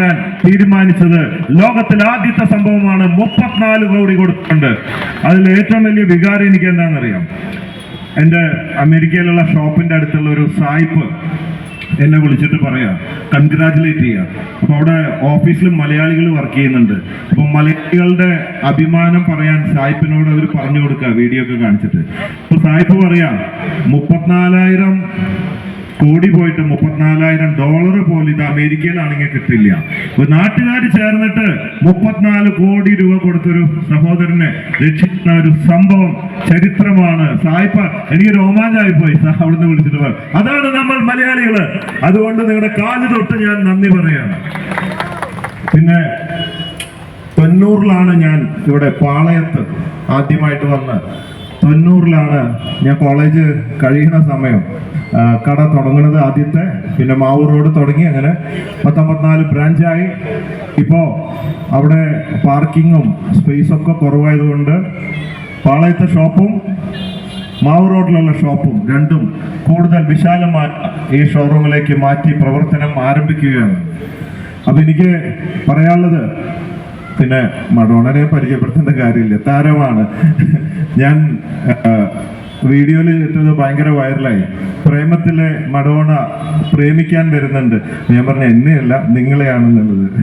കൊണ്ടുവരാൻ തീരുമാനിച്ചത്. ലോകത്തിൽ ആദ്യത്തെ സംഭവമാണ് മുപ്പത്തിനാല് കോടി കൊടുത്തിട്ടുണ്ട്. അതിൽ ഏറ്റവും വലിയ വികാരം എനിക്ക് എന്താണെന്നറിയാം? എന്റെ അമേരിക്കയിലുള്ള ഷോപ്പിന്റെ അടുത്തുള്ള ഒരു സായിപ്പ് എന്നെ വിളിച്ചിട്ട് പറയാ കൺഗ്രാജുലേറ്റ് ചെയ്യുക അപ്പോൾ അവിടെ ഓഫീസിൽ മലയാളികൾ വർക്ക് ചെയ്യുന്നുണ്ട്. അപ്പോൾ മലയാളികളുടെ അഭിമാനം പറയാൻ സായിപ്പിനോട് അവർ പറഞ്ഞു കൊടുക്കുക വീഡിയോ ഒക്കെ കാണിച്ചിട്ട്. അപ്പൊ സായിപ്പ് പറയാ മുപ്പത്തിനാലായിരം കോടി പോയിട്ട് മുപ്പത്തിനാലായിരം ഡോളർ പോലും ഇത് അമേരിക്കയിലാണെങ്കിൽ കിട്ടില്ല. ഒരു നാട്ടുകാർ ചേർന്നിട്ട് മുപ്പത്തിനാല് കോടി രൂപ കൊടുത്തൊരു സഹോദരനെ രക്ഷിക്കുന്ന ഒരു സംഭവം ചരിത്രമാണ്. സായിപ്പ എനിക്ക് രോമാഞ്ചായി പോയി. അവിടുന്ന് വിളിച്ചിട്ട് അതാണ് നമ്മൾ മലയാളികൾ. അതുകൊണ്ട് നിങ്ങളുടെ കാൽ തൊട്ട് ഞാൻ നന്ദി പറയാണ്. പിന്നെ തൊണ്ണൂറിലാണ് ഞാൻ ഇവിടെ പാളയത്ത് ആദ്യമായിട്ട് വന്ന് തൊണ്ണൂറിലാണ് ഞാൻ കോളേജ് കഴിയുന്ന സമയം. കട തുടങ്ങുന്നത് ആദ്യത്തെ പിന്നെ മാവൂർ റോഡ് തുടങ്ങി അങ്ങനെ പത്തൊമ്പത്തിനാല് ബ്രാഞ്ചായി ഇപ്പോൾ അവിടെ പാർക്കിങ്ങും സ്പേസൊക്കെ കുറവായതുകൊണ്ട് പാളയത്തെ ഷോപ്പും മാവൂർ റോഡിലുള്ള ഷോപ്പും രണ്ടും കൂടുതൽ വിശാലമായി ഈ ഷോറൂമിലേക്ക് മാറ്റി പ്രവർത്തനം ആരംഭിക്കുകയാണ്. അപ്പം എനിക്ക് പറയാനുള്ളത് പിന്നെ മഡോണനെ പരിചയപ്പെടുത്തേണ്ട കാര്യമില്ല. താരമാണ്. ഞാൻ വീഡിയോയിൽ ഇട്ടത് ഭയങ്കര വൈറലായി. പ്രേമത്തിലെ മഡോണ പ്രേമിക്കാൻ വരുന്നുണ്ട്. ഞാൻ പറഞ്ഞ എന്നെയല്ല നിങ്ങളെയാണെന്നുള്ളത്.